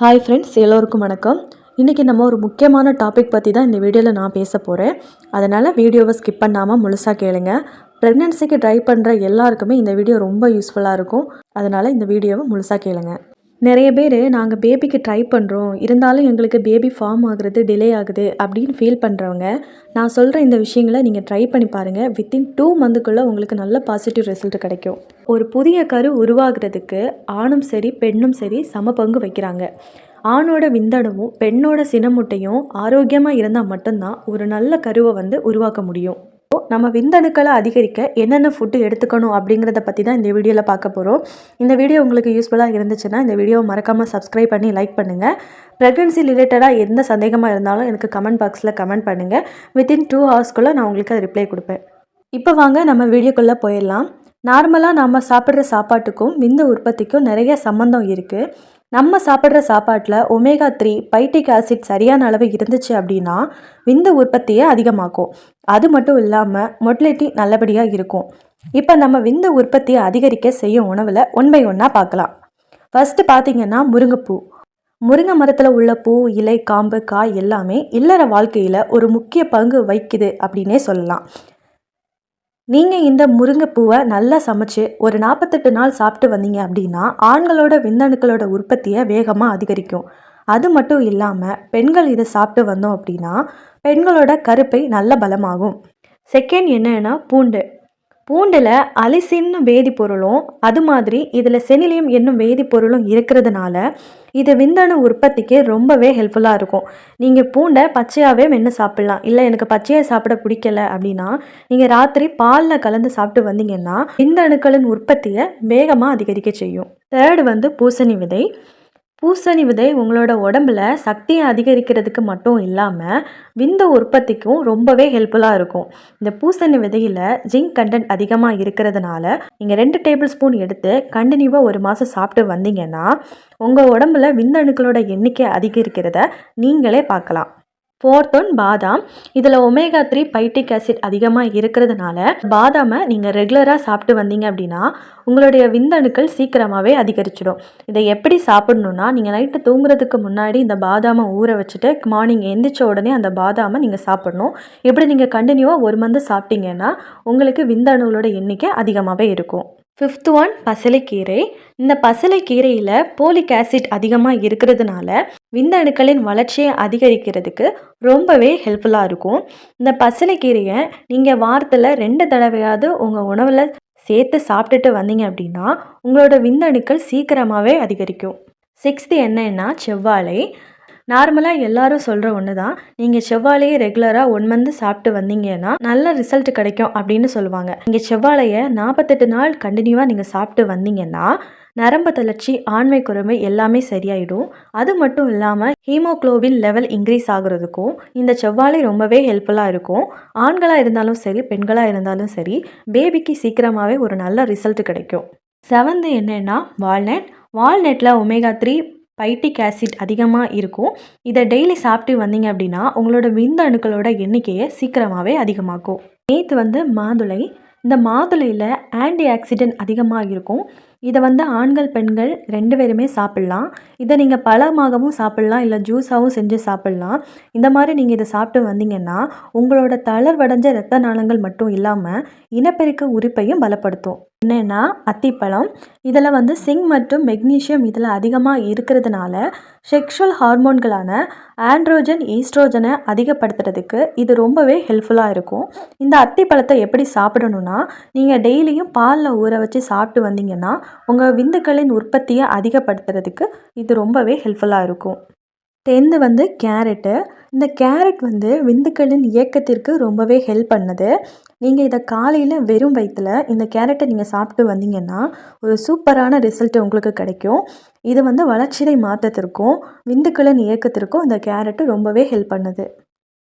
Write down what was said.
Hi friends எல்லோருக்கும் வணக்கம். இன்றைக்கி நம்ம ஒரு முக்கியமான டாபிக் பற்றி தான் இந்த வீடியோவில் நான் பேச போகிறேன் அதனால் வீடியோவை ஸ்கிப் பண்ணாமல் முழுசாக கேளுங்க. ப்ரெக்னென்சிக்கு ட்ரை பண்ணுற எல்லாருக்குமே இந்த வீடியோ ரொம்ப யூஸ்ஃபுல்லாக இருக்கும். அதனால் இந்த வீடியோவை முழுசாக கேளுங்க. நிறைய பேர் நாங்கள் பேபிக்கு ட்ரை பண்ணுறோம் இருந்தாலும் எங்களுக்கு பேபி ஃபார்ம் ஆகுறது டிலே ஆகுது அப்படின்னு ஃபீல் பண்ணுறவங்க நான் சொல்கிற இந்த விஷயங்களை நீங்கள் ட்ரை பண்ணி பாருங்கள் வித்தின் டூ மந்த்துக்குள்ளே உங்களுக்கு நல்ல பாசிட்டிவ் ரிசல்ட் கிடைக்கும். ஒரு புதிய கரு உருவாகிறதுக்கு ஆணும் சரி பெண்ணும் சரி சம பங்கு வைக்கிறாங்க. ஆணோட விந்தணுவும் பெண்ணோட சினமுட்டையும் ஆரோக்கியமாக இருந்தால் மட்டும்தான் ஒரு நல்ல கருவை வந்து உருவாக்க முடியும். நம்ம விந்தணுக்களை அதிகரிக்க என்னென்ன ஃபுட்டு எடுத்துக்கணும் அப்படிங்கிறத பற்றி தான் இந்த வீடியோவில் பார்க்க போகிறோம் இந்த வீடியோ உங்களுக்கு யூஸ்ஃபுல்லாக இருந்துச்சுன்னா இந்த வீடியோவை மறக்காமல் சப்ஸ்கிரைப் பண்ணி லைக் பண்ணுங்கள் ப்ரெக்னென்சி ரிலேட்டடாக எந்த சந்தேகமாக இருந்தாலும் எனக்கு கமெண்ட் பாக்ஸில் கமெண்ட் பண்ணுங்கள் வித்தின் டூ ஹவர்ஸ்க்குள்ளே நான் உங்களுக்கு அது ரிப்ளை கொடுப்பேன். இப்போ வாங்க நம்ம வீடியோக்குள்ளே போயிடலாம். நார்மலாக நம்ம சாப்பிட்ற சாப்பாட்டுக்கும் விந்து உற்பத்திக்கும் நிறைய சம்மந்தம் இருக்குது நம்ம சாப்பிட்ற சாப்பாட்டில் ஒமேகா த்ரீ பைட்டிக் ஆசிட் சரியான அளவு இருந்துச்சு அப்படின்னா விந்து உற்பத்தியை அதிகமாக்கும். அது மட்டும் இல்லாமல் மொட்டிலிட்டி நல்லபடியாக இருக்கும். இப்போ நம்ம விந்து உற்பத்தியை அதிகரிக்க செய்யும் உணவில் ஒன் பை பார்க்கலாம். ஃபஸ்ட்டு பார்த்தீங்கன்னா முருங்கைப்பூ. முருங்கை மரத்தில் உள்ள பூ இலை காம்பு காய் எல்லாமே இல்லற வாழ்க்கையில் ஒரு முக்கிய பங்கு வகிக்குது அப்படின்னே சொல்லலாம். நீங்கள் இந்த முருங்கைப்பூவை நல்லா சமைச்சு ஒரு நாற்பத்தெட்டு நாள் சாப்பிட்டு வந்தீங்க அப்படின்னா ஆண்களோட விந்தணுக்களோட உற்பத்தியை வேகமாக அதிகரிக்கும். அது மட்டும் இல்லாமல் பெண்கள் இதை சாப்பிட்டு வந்தோம் அப்படின்னா பெண்களோட கருப்பை நல்ல பலமாகும். செகண்ட் என்னன்னா பூண்டு. பூண்டில் அலிசின்னு வேதிப்பொருளும் அது மாதிரி இதில் செனிலியம் என்னும் வேதிப்பொருளும் இருக்கிறதுனால இது விந்தணு உற்பத்திக்கு ரொம்பவே ஹெல்ப்ஃபுல்லாக இருக்கும். நீங்கள் பூண்டை பச்சையாகவே மென்று சாப்பிட்லாம். இல்லை எனக்கு பச்சையாக சாப்பிட பிடிக்கல அப்படின்னா நீங்கள் ராத்திரி பாலில் கலந்து சாப்பிட்டு வந்தீங்கன்னா விந்தணுக்களின் உற்பத்தியை வேகமாக அதிகரிக்க செய்யும். தேர்டு வந்து பூசணி விதை. பூசணி விதை உங்களோட உடம்புல சக்தியை அதிகரிக்கிறதுக்கு மட்டும் இல்லாமல் விந்த உற்பத்திக்கும் ரொம்பவே ஹெல்ப்ஃபுல்லாக இருக்கும். இந்த பூசணி விதையில் ஜிங்க் கண்டென்ட் அதிகமாக இருக்கிறதுனால நீங்கள் ரெண்டு டேபிள் ஸ்பூன் எடுத்து கண்டினியூவாக ஒரு மாதம் சாப்பிட்டு வந்தீங்கன்னா உங்கள் உடம்புல விந்தணுக்களோட எண்ணிக்கை அதிகரிக்கிறத நீங்களே பார்க்கலாம். ஃபோர்த் ஒன் பாதாம் இதில் ஒமேகா த்ரீ பைட்டிக் ஆசிட் அதிகமாக இருக்கிறதுனால பாதாமை நீங்கள் ரெகுலராக சாப்பிட்டு வந்தீங்க அப்படின்னா உங்களுடைய விந்தணுக்கள் சீக்கிரமாகவே அதிகரிச்சிடும். இதை எப்படி சாப்பிட்ணுன்னா நீங்கள் நைட்டு தூங்குறதுக்கு முன்னாடி இந்த பாதாமை ஊற வச்சுட்டு மார்னிங் எந்திரிச்ச உடனே அந்த பாதாமை நீங்கள் சாப்பிட்ணும். இப்படி நீங்கள் கண்டினியூவாக ஒரு மந்த் சாப்பிட்டீங்கன்னா உங்களுக்கு விந்தணுகளோட எண்ணிக்கை அதிகமாகவே இருக்கும். ஃபிஃப்த் ஒன் பசலைக்கீரை. இந்த பசலைக்கீரையில் போலிக் ஆசிட் அதிகமாக இருக்கிறதுனால விந்தணுக்களின் வளர்ச்சியை அதிகரிக்கிறதுக்கு ரொம்பவே ஹெல்ப்ஃபுல்லாக இருக்கும். இந்த பசலைக்கீரையை நீங்கள் வாரத்தில் ரெண்டு தடவையாவது உங்கள் உணவில் சேர்த்து சாப்பிட்டுட்டு வந்தீங்க அப்படின்னா உங்களோட விந்தணுக்கள் சீக்கிரமாகவே அதிகரிக்கும். சிக்ஸ்த்து என்னன்னா செவ்வாழை. நார்மலாக எல்லாரும் சொல்கிற ஒன்று தான் நீங்கள் செவ்வாழையை ரெகுலராக ஒன் மந்த் சாப்பிட்டு வந்தீங்கன்னா நல்ல ரிசல்ட் கிடைக்கும் அப்படின்னு சொல்லுவாங்க. நீங்கள் செவ்வாழையை நாற்பத்தெட்டு நாள் கண்டினியூவாக நீங்கள் சாப்பிட்டு வந்தீங்கன்னா நரம்பு தளர்ச்சி ஆண்மை குறைமை எல்லாமே சரியாயிடும். அது மட்டும் இல்லாமல் ஹீமோக்ளோபின் லெவல் இன்க்ரீஸ் ஆகுறதுக்கும் இந்த செவ்வாழை ரொம்பவே ஹெல்ப்ஃபுல்லாக இருக்கும். ஆண்களாக இருந்தாலும் சரி பெண்களாக இருந்தாலும் சரி பேபிக்கு சீக்கிரமாகவே ஒரு நல்ல ரிசல்ட் கிடைக்கும். செவன்த்து என்னென்னா வால்நட் வால்நட்டில் ஒமேகா த்ரீ பைட்டிக் ஆசிட் அதிகமாக இருக்கும். இதை டெய்லி சாப்பிட்டு வந்தீங்க அப்படின்னா உங்களோட விந்த அணுக்களோட எண்ணிக்கையை சீக்கிரமாகவே அதிகமாக்கும். நேற்று வந்து மாதுளை இந்த மாதுளையில் ஆன்டி ஆக்சிடென்ட் அதிகமாக இருக்கும். இதை வந்து ஆண்கள் பெண்கள் ரெண்டு பேருமே சாப்பிட்லாம். இதை நீங்கள் பழமாகவும் சாப்பிட்லாம் இல்லை ஜூஸாகவும் செஞ்சு சாப்பிட்லாம். இந்த மாதிரி நீங்கள் இதை சாப்பிட்டு வந்தீங்கன்னா உங்களோட தளர்வடைஞ்ச இரத்த நாளங்கள் மட்டும் இல்லாமல் இனப்பெருக்க உறுப்பையும் பலப்படுத்தும். என்னென்னா அத்திப்பழம். இதில் வந்து சிங் மற்றும் மெக்னீஷியம் இதில் அதிகமாக இருக்கிறதுனால செக்ஷுவல் ஹார்மோன்களான ஆண்ட்ரோஜன் ஈஸ்ட்ரோஜனை அதிகப்படுத்துறதுக்கு இது ரொம்பவே ஹெல்ப்ஃபுல்லாக இருக்கும். இந்த அத்திப்பழத்தை எப்படி சாப்பிடணுன்னா நீங்கள் டெய்லியும் பாலில் ஊற வச்சு சாப்பிட்டு வந்தீங்கன்னா உங்கள் விந்துக்களின் உற்பத்தியை அதிகப்படுத்துறதுக்கு இது ரொம்பவே ஹெல்ப்ஃபுல்லாக இருக்கும். டென்த்து வந்து கேரட்டு. இந்த கேரட் வந்து விந்துக்களின் இயக்கத்திற்கு ரொம்பவே ஹெல்ப் பண்ணுது. நீங்கள் இதை காலையில் வெறும் வயிற்றில் இந்த கேரட்டை நீங்கள் சாப்பிட்டு வந்தீங்கன்னா ஒரு சூப்பரான ரிசல்ட் உங்களுக்கு கிடைக்கும். இது வந்து வளர்ச்சிதை மாற்றத்திற்கும் விந்துக்களின் இயக்கத்திற்கும் இந்த கேரட்டு ரொம்பவே ஹெல்ப் பண்ணுது.